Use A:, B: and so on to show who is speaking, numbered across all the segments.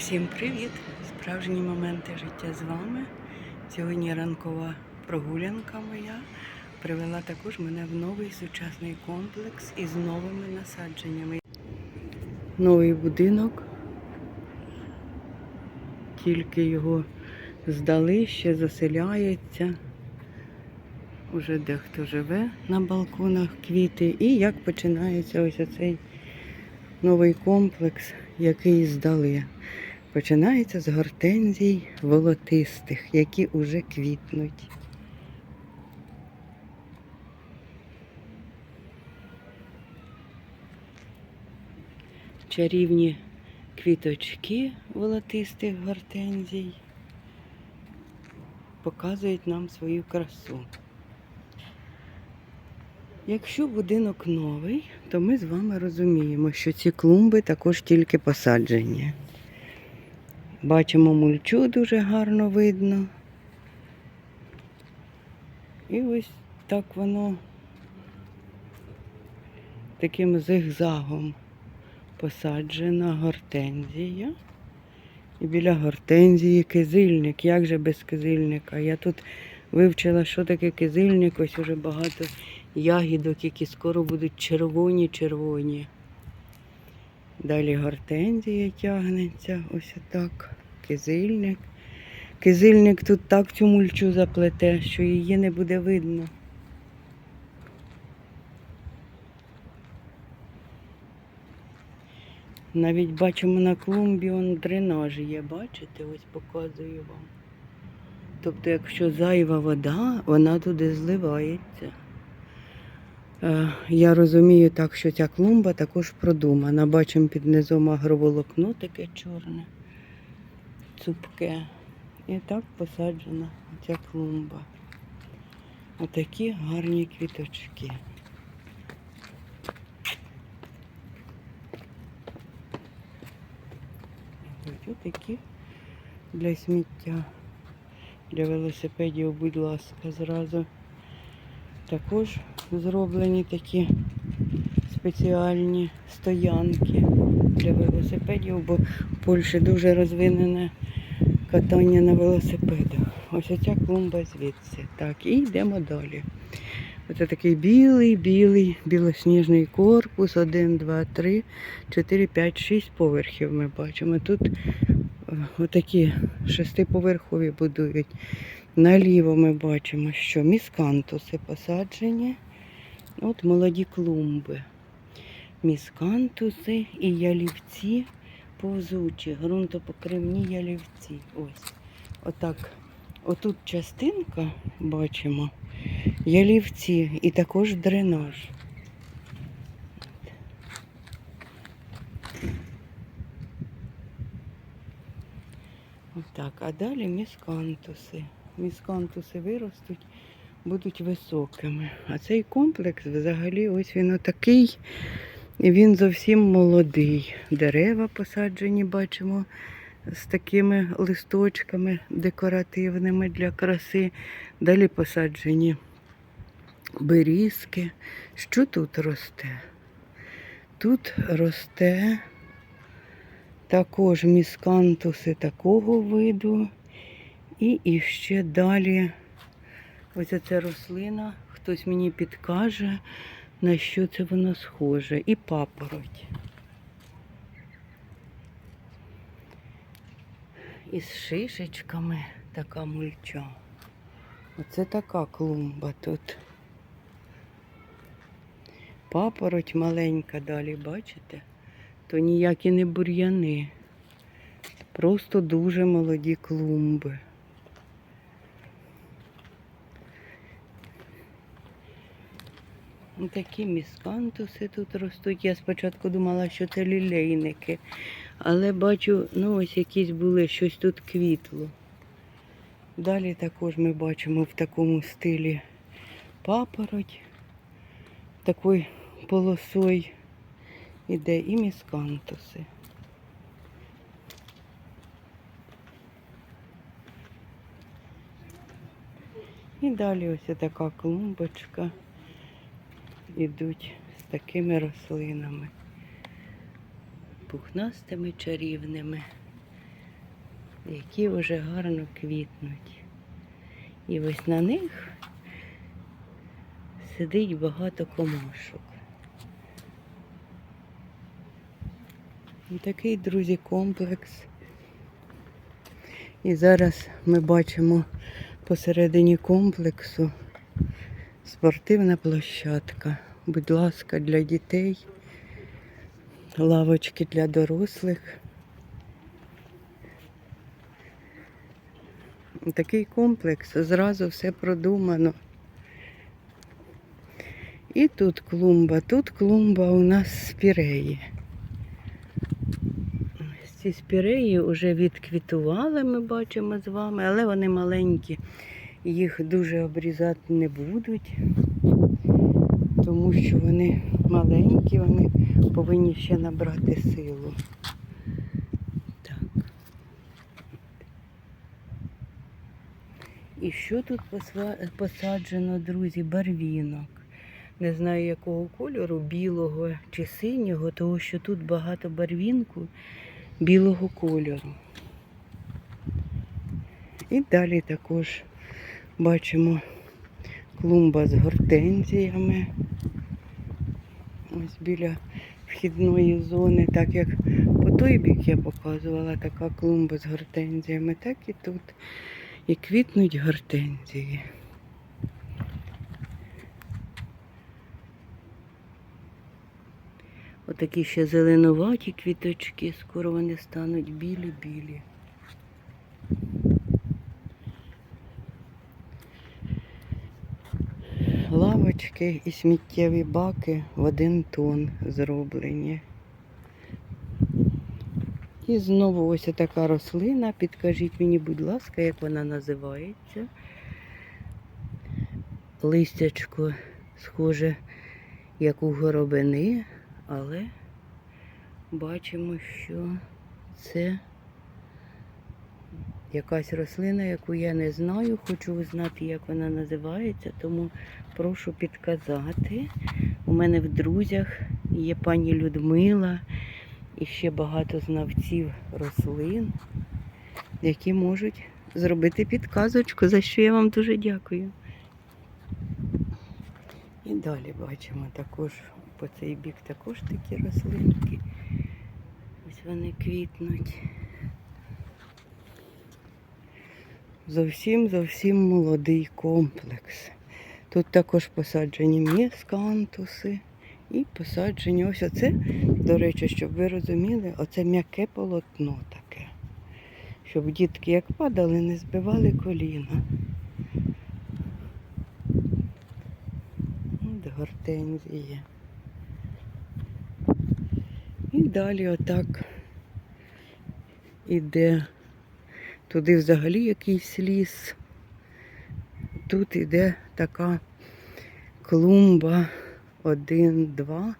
A: Всім привіт! Справжні моменти життя з вами. Сьогодні ранкова прогулянка моя привела також мене в новий сучасний комплекс із новими насадженнями. Новий будинок. Тільки його здали, ще заселяється. Уже дехто живе на балконах квіти. І як починається ось оцей новий комплекс, який здали. Починається з гортензій волотистих, які уже квітнуть. Чарівні квіточки волотистих гортензій показують нам свою красу. Якщо будинок новий, то ми з вами розуміємо, що ці клумби також тільки посаджені. Бачимо мульчу дуже гарно видно. І ось так воно таким зигзагом посаджена гортензія. І біля гортензії кизильник. Як же без кизильника? Я тут вивчила, що таке кизильник, ось уже багато ягідок, які скоро будуть червоні-червоні. Далі гортензія тягнеться, ось так. Кизильник. Кизильник тут так цю мульчу заплете, що її не буде видно. Навіть бачимо на клумбі он дренаж є, бачите, ось показую вам. Тобто, якщо зайва вода, вона туди зливається. Е, Я розумію так, що ця клумба також продумана. Бачимо під низом агроволокно таке чорне, цупке. І так посаджена ця клумба. Отакі гарні квіточки. Ось такі для сміття, для велосипедів, будь ласка, зразу. Також зроблені такі спеціальні стоянки для велосипедів, бо в Польщі дуже розвинене катання на велосипедах. Ось оця клумба звідси. Так, і йдемо далі. Оце такий білий, білий, білосніжний корпус. Один, два, три, чотири, п'ять, шість поверхів ми бачимо. Тут е, отакі шестиповерхові будують. Наліво ми бачимо, що міскантуси посаджені. От молоді клумби. Міскантуси і ялівці повзучі, ґрунтопокривні ялівці. Ось. Отак. Отут частинка бачимо ялівці і також дренаж. Отак, а далі міскантуси. Міскантуси виростуть, будуть високими. А цей комплекс взагалі ось він отакий. І він зовсім молодий. Дерева посаджені, бачимо, з такими листочками декоративними для краси. Далі посаджені берізки. Що тут росте? Тут росте також міскантуси такого виду. І іще далі ось ця рослина, хтось мені підкаже, на що це воно схоже. І папороть. Із шишечками така мульча. Оце така клумба тут. Папороть маленька далі, бачите? То ніякі не бур'яни. Просто дуже молоді клумби. Такі міскантуси тут ростуть. Я спочатку думала, що це лілейники, але бачу, ну ось якісь були, щось тут квітло. Далі також ми бачимо в такому стилі папороть, такою полосою іде і міскантуси. І далі ось така клумбочка ідуть з такими рослинами, пухнастими чарівними. які вже гарно квітнуть. І ось на них сидить багато комашок. І такий, друзі, комплекс. І зараз ми бачимо посередині комплексу спортивна площадка. Будь ласка, для дітей, лавочки для дорослих. Такий комплекс, зразу все продумано. І тут клумба, тут клумба у нас спіреї. Ці спіреї вже відквітували, ми бачимо з вами, але вони маленькі, їх дуже обрізати не будуть, тому що вони маленькі, вони повинні ще набрати силу. Так. І що тут посаджено, друзі? Барвінок. Не знаю якого кольору, білого чи синього, тому що тут багато барвінку білого кольору. І далі також бачимо клумба з гортензіями. Ось біля вхідної зони, так як по той бік я показувала така клумба з гортензіями, так і тут. І квітнуть гортензії. Отакі ще зеленуваті квіточки, скоро вони стануть білі-білі. Лавочки і сміттєві баки в один тон зроблені. І знову ось така рослина. Підкажіть мені, будь ласка, як вона називається. Листячко схоже, як у горобини, але бачимо, що це якась рослина, яку я не знаю. Хочу узнати, як вона називається, тому прошу підказати. У мене в друзях є пані Людмила і ще багато знавців рослин, які можуть зробити підказочку, за що я вам дуже дякую. І далі бачимо також по цей бік також такі рослинки. Ось вони квітнуть. Зовсім зовсім молодий комплекс. Тут також посаджені міскантуси і посаджені ось оце, до речі, щоб ви розуміли, оце м'яке полотно таке. Щоб дітки як падали, не збивали коліна. От гортензії. І далі отак іде туди взагалі якийсь ліс. Тут іде така клумба один, два,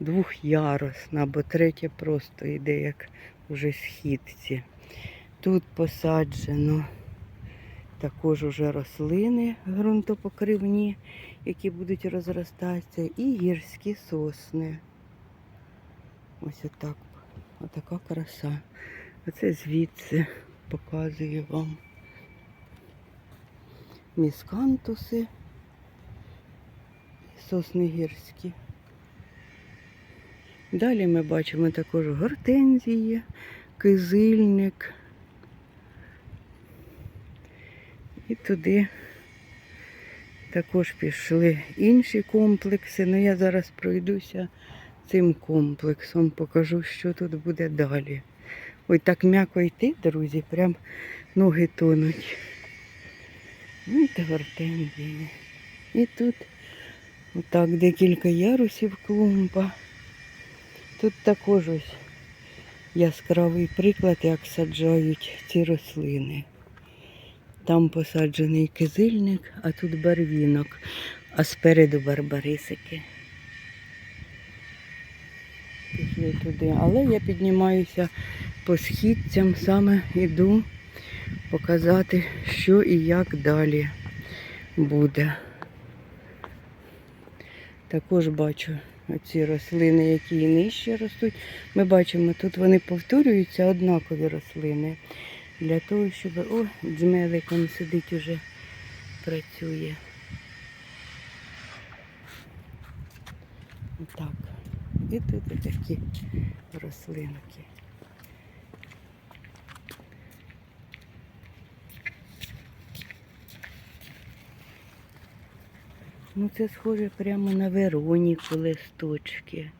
A: двохярусна, або третя просто йде, як уже східці. Тут посаджено також уже рослини ґрунтопокривні, які будуть розростатися, і гірські сосни. Ось отак. Отака краса. Оце звідси показую вам міскантуси, сосни гірські. Далі ми бачимо також гортензії, кизильник. І туди також пішли інші комплекси. Ну я зараз пройдуся цим комплексом, покажу, що тут буде далі. Ой, так м'яко йти, друзі, прям ноги тонуть. Ну, та гортензії. І тут отак декілька ярусів клумба. Тут також ось яскравий приклад, як саджають ці рослини. Там посаджений кизильник, а тут барвінок, а спереду барбарисики. Пішли туди. Але я піднімаюся по східцям, саме йду показати, що і як далі буде. Також бачу оці рослини, які і нижче ростуть. Ми бачимо, тут вони повторюються однакові рослини. Для того, щоб... О, джмелик он сидить уже, працює. Так. І тут такі рослинки. Ну це схоже прямо на Вероніку листочки.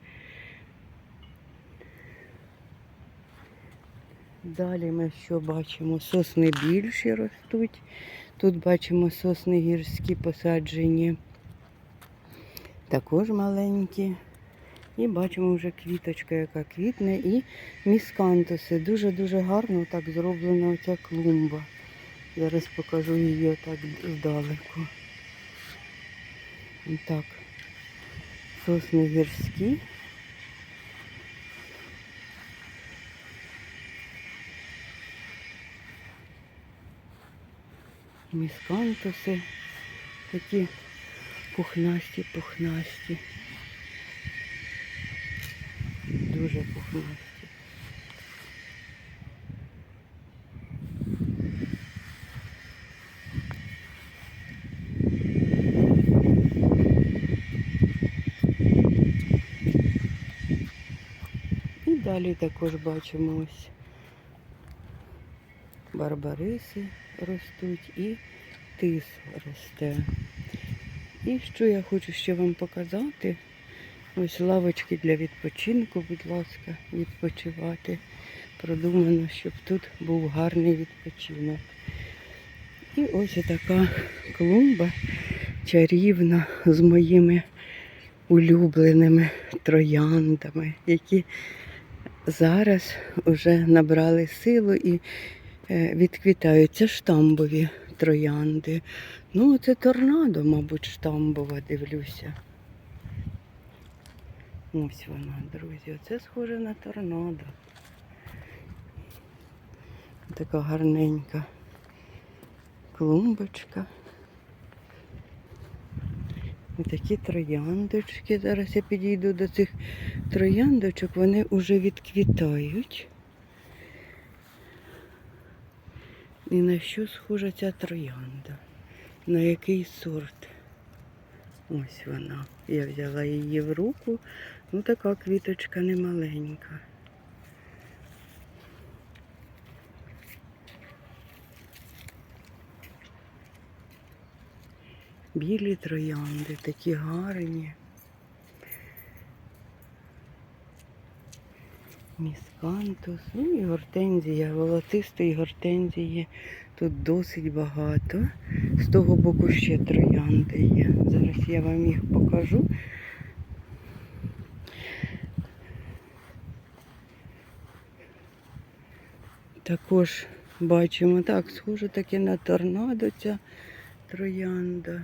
A: Далі ми що бачимо? Сосни більші ростуть. Тут бачимо сосни гірські посаджені, також маленькі. І бачимо вже квіточка, яка квітне, і міскантуси. Дуже-дуже гарно так зроблена оця клумба. Зараз покажу її отак здалеку. Так. Сосни гірські. Міскантуси такі пухнасті, пухнасті. Дуже пухнасті. І далі також бачимо ось барбариси ростуть і тис росте. І що я хочу ще вам показати? Ось лавочки для відпочинку, будь ласка, відпочивати. Продумано, щоб тут був гарний відпочинок. І ось така клумба чарівна з моїми улюбленими трояндами, які зараз вже набрали силу і е, відквітають. Це штамбові троянди. Ну, це торнадо, мабуть, штамбова, дивлюся. Ось вона, друзі. Оце схоже на торнадо. Така гарненька клумбочка. Такі трояндочки. Зараз я підійду до цих трояндочок, вони вже відквітають. І на що схожа ця троянда? На який сорт? Ось вона. Я взяла її в руку. Ну така квіточка немаленька. Білі троянди, такі гарні. Міскантус, ну і гортензія, волотистої гортензії. Тут досить багато. З того боку ще троянди є. Зараз я вам їх покажу. Також бачимо, так, схоже таки на торнадо ця троянда.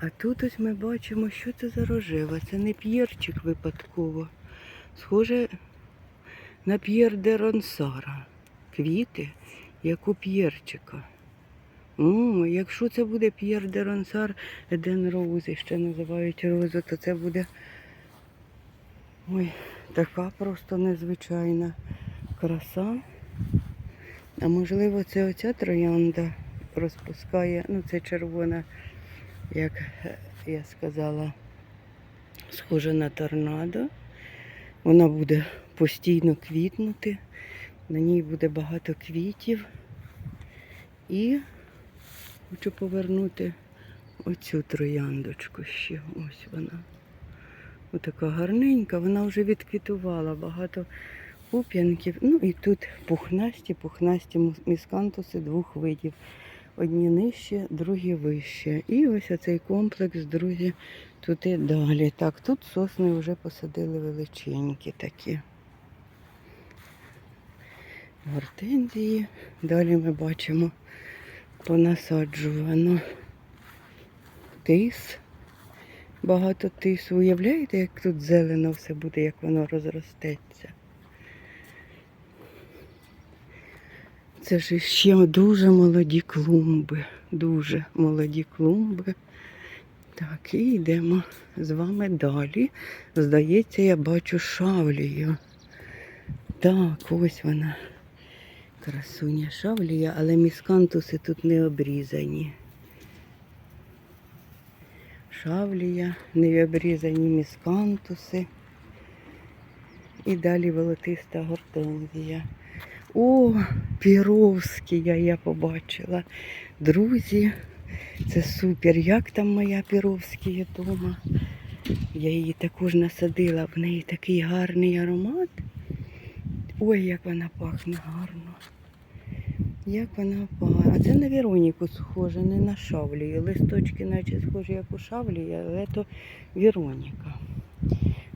A: А тут ось ми бачимо, що це за рожева. Це не п'єрчик випадково. Схоже на п'єр де ронсара. Квіти, як у п'єрчика. О, якщо це буде п'єр де ронсар, Еден Роузи ще називають розу, то це буде ой, така просто незвичайна краса. А можливо, це оця троянда розпускає, ну це червона, як я сказала, схожа на торнадо. Вона буде постійно квітнути, на ній буде багато квітів. І хочу повернути оцю трояндочку ще. Ось вона. Отака гарненька, вона вже відквітувала багато пуп'янків. Ну і тут пухнасті, пухнасті міскантуси двох видів. Одні нижче, другі вище. І ось оцей комплекс, друзі, тут і далі. Так, тут сосни вже посадили величенькі такі. Гортензії. Далі ми бачимо понасаджувано тис. Багато тису. Уявляєте, як тут зелено все буде, як воно розростеться. Це ж ще дуже молоді клумби. Дуже молоді клумби. Так, і йдемо з вами далі. Здається, я бачу шавлію. Так, ось вона. Красуня шавлія, але міскантуси тут не обрізані. Шавлія, не обрізані міскантуси. І далі волотиста гортензія. О, Піровськія я побачила. Друзі, це супер. Як там моя Піровськія дома? Я її також насадила, в неї такий гарний аромат. Ой, як вона пахне гарно. Як вона пахне. А це на Вероніку схоже, не на шавлію. Листочки наче схожі, як у шавлії, але то Вероніка.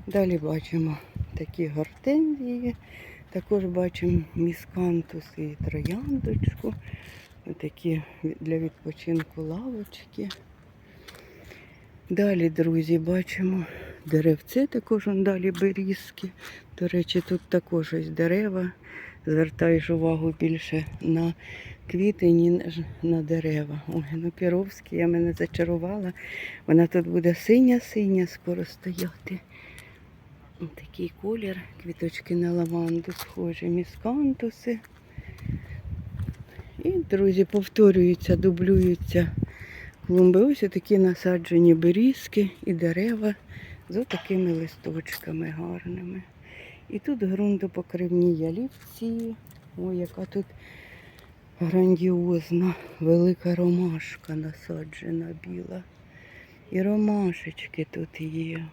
A: Далі бачимо такі гортензії. Також бачимо міскантус і трояндочку. Такі для відпочинку лавочки. Далі, друзі, бачимо деревце, також он далі берізки. До речі, тут також ось дерева. Звертаєш увагу більше на квіти, ніж на дерева. Ой, ну Піровський, я мене зачарувала. Вона тут буде синя-синя скоро стояти. Такий колір, квіточки на лаванду схожі, міскантуси. І, друзі, повторюються, дублюються клумби. Ось такі насаджені берізки і дерева з такими листочками гарними. І тут ґрунтопокривні ялівці. Ой, яка тут грандіозна, велика ромашка насаджена біла. І ромашечки тут є.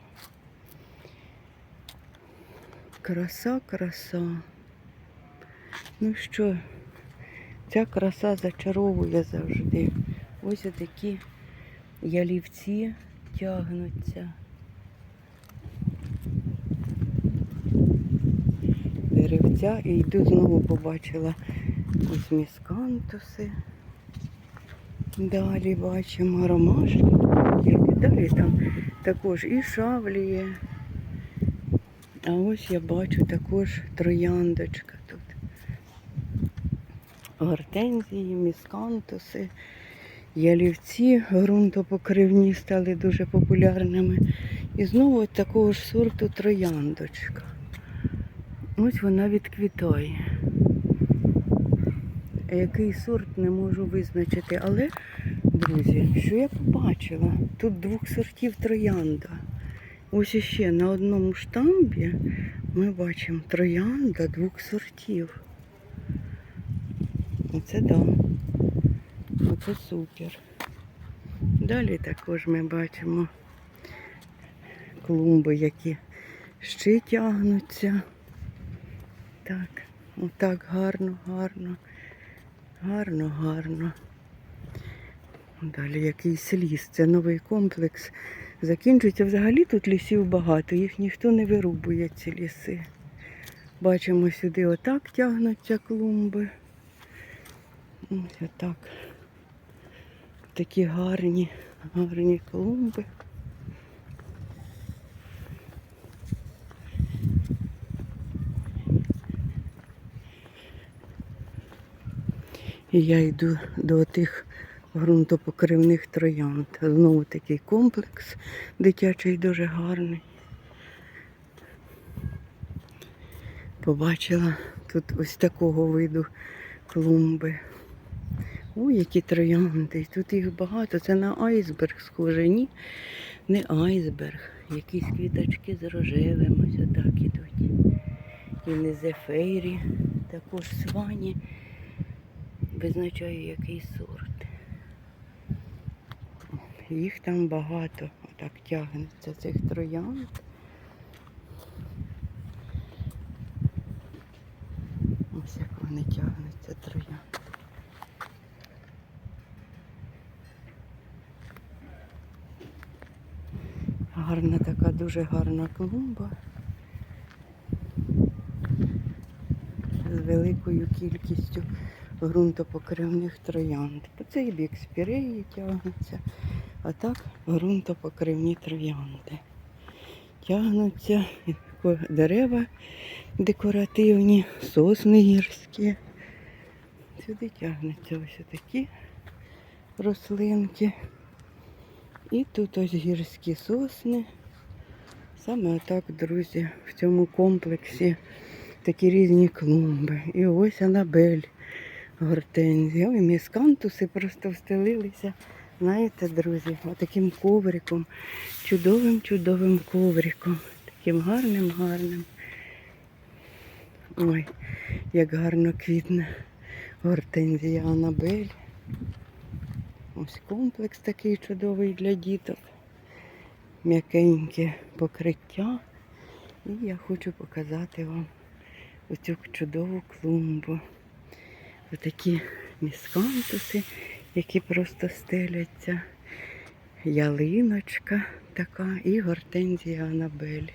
A: Краса, краса. Ну що, ця краса зачаровує завжди. Ось такі ялівці тягнуться. Деревця і йду знову побачила ось міскантуси. Далі бачимо ромашки. Далі там також і шавліє. А ось я бачу також трояндочка тут. Гортензії, міскантуси, ялівці ґрунтопокривні стали дуже популярними. І знову от такого ж сорту трояндочка. Ось вона відквітає. Який сорт не можу визначити, але, друзі, що я побачила? Тут двох сортів троянда. Ось іще на одному штамбі ми бачимо троянда двох сортів. Оце да. Оце супер. Далі також ми бачимо клумби, які ще тягнуться. Так, отак гарно, гарно, гарно, гарно. Далі якийсь ліс. Це новий комплекс. Закінчується взагалі тут лісів багато, їх ніхто не вирубує, ці ліси. Бачимо сюди отак тягнуться клумби. Ось отак. Такі гарні, гарні клумби. І я йду до тих ґрунтопокривних троянд. Знову такий комплекс дитячий дуже гарний. Побачила тут ось такого виду клумби. Ой, які троянди. Тут їх багато. Це на айсберг схоже. Ні, не айсберг. Якісь квіточки з рожевим. Ось отак ідуть. І не зефейрі, також свані. Визначаю, який сорт. Їх там багато. Отак тягнеться цих троянд. Ось як вони тягнуться троянд. Гарна така, дуже гарна клумба. З великою кількістю ґрунтопокривних троянд. По цей бік спіреї тягнуться, а так ґрунтопокривні троянди. Тягнуться дерева декоративні, сосни гірські. Сюди тягнуться ось такі рослинки. І тут ось гірські сосни. Саме отак, друзі, в цьому комплексі такі різні клумби. І ось Анабель гортензії. Ой, міскантуси просто встелилися. Знаєте, друзі, отаким ковриком, чудовим, чудовим ковриком. Таким гарним, гарним. Ой, як гарно квітне гортензія Анабель. Ось комплекс такий чудовий для діток. М'якеньке покриття. І я хочу показати вам оцю чудову клумбу. Отакі міскантуси, які просто стеляться. Ялиночка така і гортензія Анабель.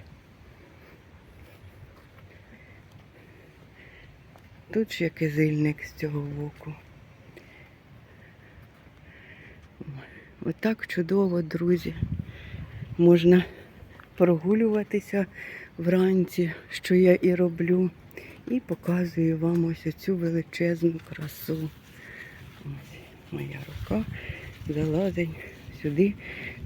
A: Тут ще кизильник з цього боку. Отак чудово, друзі. Можна прогулюватися вранці, що я і роблю. І показую вам ось оцю величезну красу. Моя рука залазить сюди,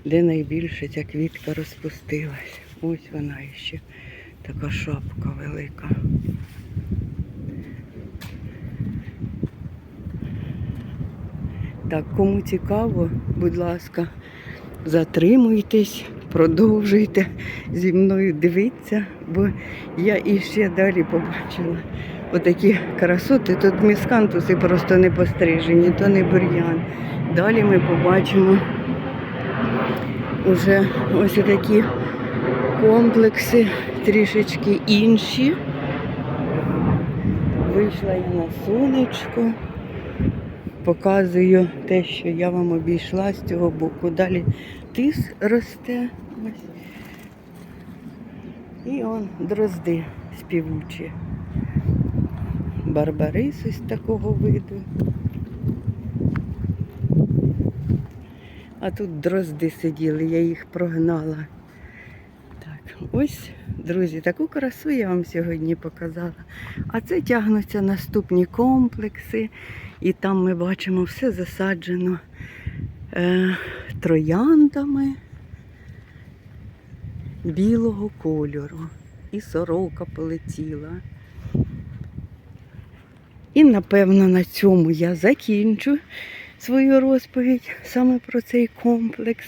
A: де найбільше ця квітка розпустилась. Ось вона іще така шапка велика. Так, кому цікаво, будь ласка, затримуйтесь, продовжуйте зі мною дивитися, бо я іще далі побачила отакі красоти. Тут міскантуси просто не пострижені, то не бур'ян. Далі ми побачимо уже ось такі комплекси, трішечки інші. Вийшла я на сонечко показую те, що я вам обійшла з цього боку. Далі тис росте. І он дрозди співучі. Барбарис ось такого виду. А тут дрозди сиділи, я їх прогнала. Так, ось, друзі, таку красу я вам сьогодні показала. А це тягнуться наступні комплекси. І там ми бачимо все засаджено е, трояндами білого кольору. І сорока полетіла. І напевно на цьому я закінчу свою розповідь саме про цей комплекс.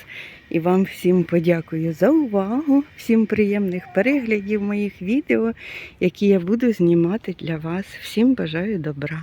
A: І вам всім подякую за увагу, всім приємних переглядів моїх відео, які я буду знімати для вас. Всім бажаю добра.